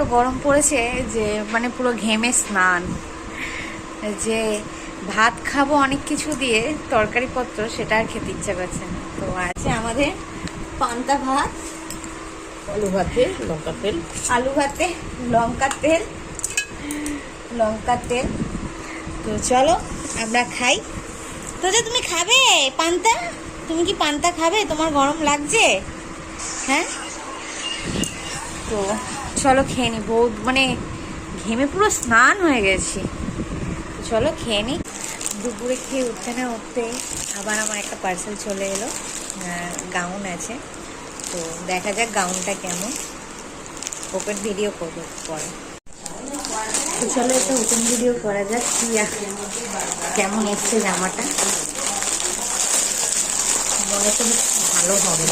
এত গরম পড়েছে যে মানে পুরো ঘেমে স্নান। যে ভাত খাব অনেক কিছু দিয়ে তরকারিপত্র সেটা আর খেতে ইচ্ছা করছে না। তো আছে আমাদের পান্তা ভাত আলু ভাতে লঙ্কা তেল। আলু ভাতে লঙ্কার তেল লঙ্কার তেল। তো চলো আমরা খাই। তো যে তুমি খাবে পান্তা? তুমি কি পান্তা খাবে? তোমার গরম লাগছে? হ্যাঁ? তো চলো খেয়ে নি বহুত মানে ঘেমে পুরো স্নান হয়ে গেছি। চলো খেয়ে নি। দুপুরে খেয়ে উঠতে না উঠতে আবার আমার একটা পার্সেল চলে এলো গাউন আছে। তো দেখা যাক গাউনটা কেমন। ওপেন ভিডিও করব পরে। তো চলো একটা ওপেন ভিডিও করা যাক, কি কেমন এসছে জামাটা। মনে বেশ ভালো হবে।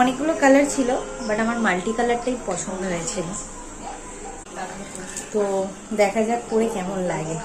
অনেকগুলো কালার ছিল বাট আমার মাল্টি কালারটাই পছন্দ হয়েছিল। তো দেখা যাক পরে কেমন লাগে।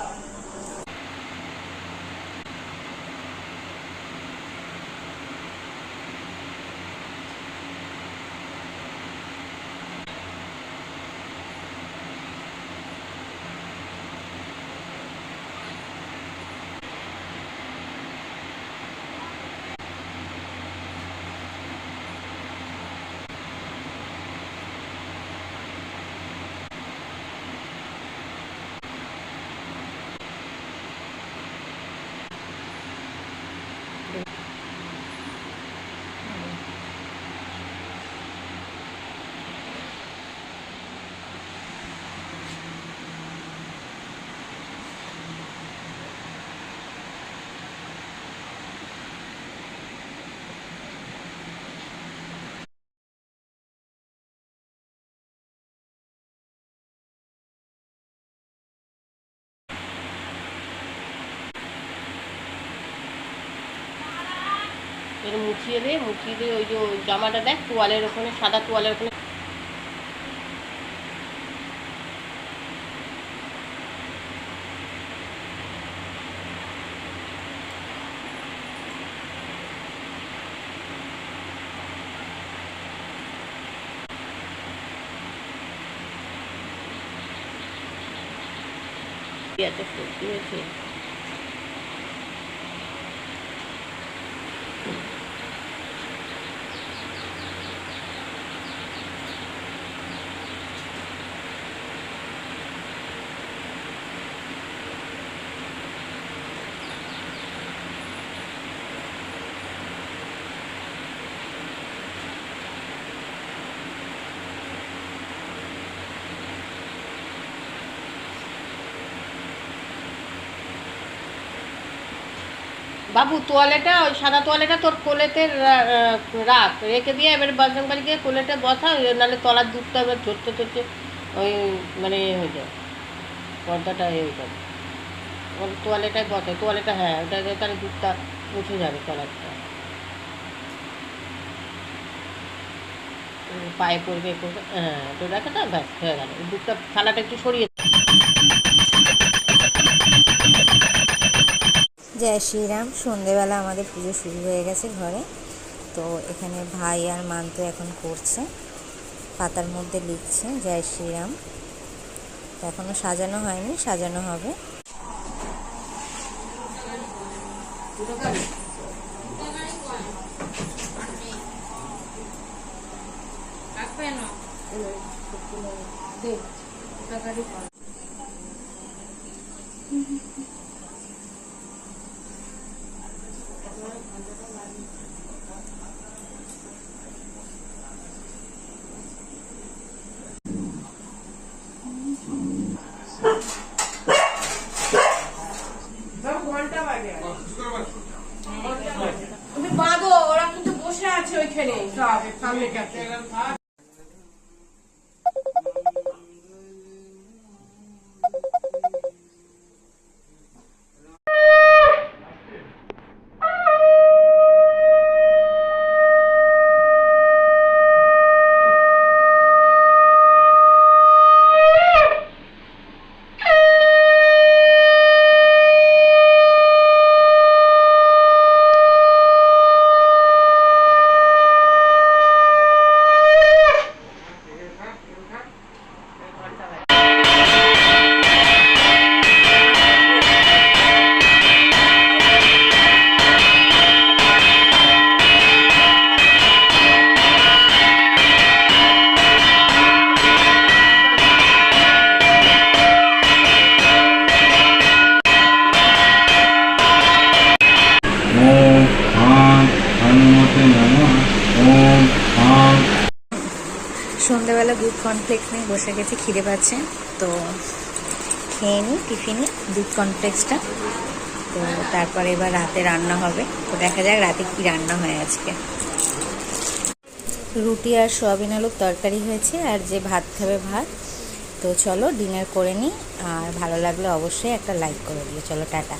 এর মুছিয়ে দে মুছিয়ে দিয়ে ওই যে জামাটা দেখ, তোয়ালের ওখানে, সাদা তোয়ালের ওখানে। এত সত্যি হয়েছে বাবু তোয়ালেটা ওই সাদা তোয়ালেটা তোর কোলেতে রাখ। রেখে দিয়ে এবার বাসন বাড়ি গিয়ে কোলেতে বসা নাহলে তলার দুধটা এবার চড়তে চড়তে ওই মানে এ হয়ে যায় পর্দাটা এ হয়ে যাবে। ওর তোয়ালেটায় বসে তোয়ালেটা হ্যাঁ ওটা তাহলে দুধটা উঠে যাবে তলারটা। পায়ে পড়বে হ্যাঁ তো দেখে তো, ব্যাস, হয়ে গেল। দুধটা থালাটা একটু সরিয়ে জয় শ্রীরাম। সন্ধেবেলা আমাদের পুজো শুরু হয়ে গেছে ঘরে। তো এখানে ভাই আর মান তো এখন করছে। পাতার মধ্যে লিখছে, জয় শ্রীরাম। এখনও সাজানো হয়নি, সাজানো হবে। তুমি বাঁধো ওরা কিন্তু বসে আছে ওইখানে। সব সামনে কাছে কর্নফ্লেক্স নিয়ে বসে গেছি, খিদে পাচ্ছে। তো খেয়ে নিই টিফিনে দুধ কর্নফ্লেক্সটা তো তারপরে এবার রাতে রান্না হবে। তো দেখা যাক রাতে কি রান্না হয় আজকে। রুটি আর সোয়াবিন আলুর তরকারি হয়েছে আর যে ভাত খাবে ভাত। তো চলো ডিনার করে নিই আর ভালো লাগলে অবশ্যই একটা লাইক করে দিও। চলো, টাটা।